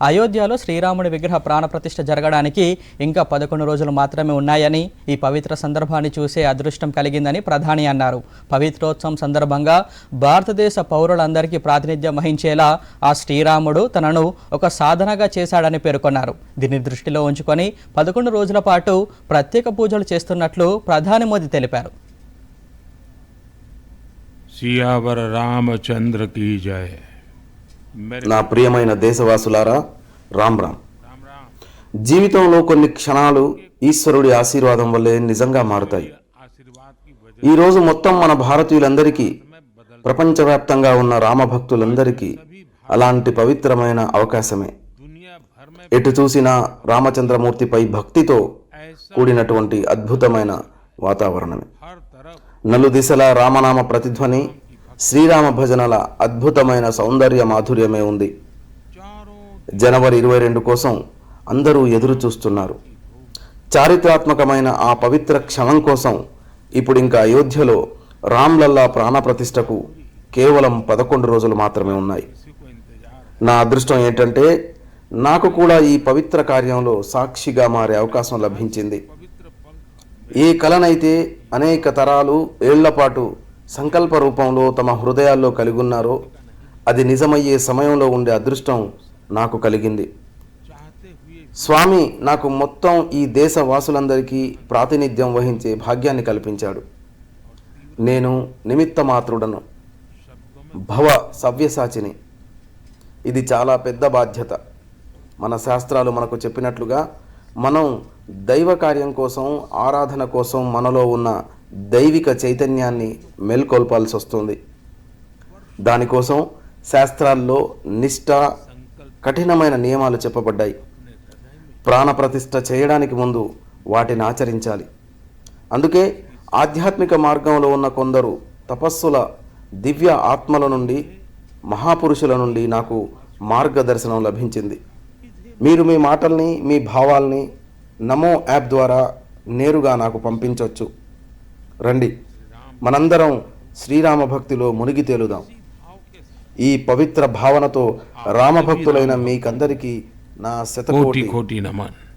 అయోధ్యలో శ్రీరాముడి విగ్రహ ప్రాణప్రతిష్ఠ జరగడానికి ఇంకా పదకొండు రోజులు మాత్రమే ఉన్నాయని ఈ పవిత్ర సందర్భాన్ని చూసే అదృష్టం కలిగిందని ప్రధాని అన్నారు. పవిత్రోత్సవం సందర్భంగా భారతదేశ పౌరులందరికీ ప్రాతినిధ్యం వహించేలా ఆ శ్రీరాముడు తనను ఒక సాధనగా చేశాడని పేర్కొన్నారు. దీన్ని దృష్టిలో ఉంచుకొని పదకొండు రోజుల పాటు ప్రత్యేక పూజలు చేస్తున్నట్లు ప్రధాని మోదీ తెలిపారు. సియావర రామచంద్ర కీ జయ నా ప్రియమైన దేశవాసులారా రామ్ రామ్. జీవితంలో కొన్ని క్షణాలు ఈశ్వరుడి ఆశీర్వాదం వల్లే నిజంగా మారుతాయి. ఈరోజు మొత్తం మన భారతీయులందరికీ ప్రపంచవ్యాప్తంగా ఉన్న రామభక్తులందరికీ అలాంటి పవిత్రమైన అవకాశమే. ఎటు చూసినా రామచంద్రమూర్తిపై భక్తితో కూడినటువంటి అద్భుతమైన వాతావరణమే. నలుదిశల రామనామ ప్రతిధ్వని శ్రీరామ భజనల అద్భుతమైన సౌందర్య మాధుర్యమే ఉంది. జనవరి ఇరవై రెండు కోసం అందరూ ఎదురు చూస్తున్నారు. చారిత్రాత్మకమైన ఆ పవిత్ర క్షణం కోసం ఇప్పుడు ఇంకా అయోధ్యలో రామ్లల్లా ప్రాణప్రతిష్టకు కేవలం పదకొండు రోజులు మాత్రమే ఉన్నాయి. నా అదృష్టం ఏంటంటే నాకు కూడా ఈ పవిత్ర కార్యంలో సాక్షిగా మారే అవకాశం లభించింది. ఏ కళనైతే అనేక తరాలు ఏళ్ళపాటు సంకల్ప రూపంలో తమ హృదయాల్లో కలిగున్నారో అది నిజమయ్యే సమయంలో ఉండే అదృష్టం నాకు కలిగింది. స్వామి నాకు మొత్తం ఈ దేశ వాసులందరికీ ప్రాతినిధ్యం వహించే భాగ్యాన్ని కల్పించాడు. నేను నిమిత్త మాతృడను భవ సవ్యసాచిని. ఇది చాలా పెద్ద బాధ్యత. మన శాస్త్రాలు మనకు చెప్పినట్లుగా మనం దైవ కార్యం కోసం ఆరాధన కోసం మనలో ఉన్న దైవిక చైతన్యాన్ని మేల్కొల్పాల్సి వస్తుంది. దానికోసం శాస్త్రాల్లో నిష్ఠ కఠినమైన నియమాలు చెప్పబడ్డాయి. ప్రాణప్రతిష్ఠ చేయడానికి ముందు వాటిని ఆచరించాలి. అందుకే ఆధ్యాత్మిక మార్గంలో ఉన్న కొందరు తపస్సుల దివ్య ఆత్మల నుండి మహాపురుషుల నుండి నాకు మార్గదర్శనం లభించింది. మీరు మీ మాటల్ని మీ భావాల్ని నమో యాప్ ద్వారా నేరుగా నాకు పంపించవచ్చు రండి. మనందరం శ్రీరామ భక్తిలో మునిగి తేలుదాం. ఈ పవిత్ర భావనతో రామభక్తులైన మీకందరికీ నా శతకోటి. కోటి నమన్.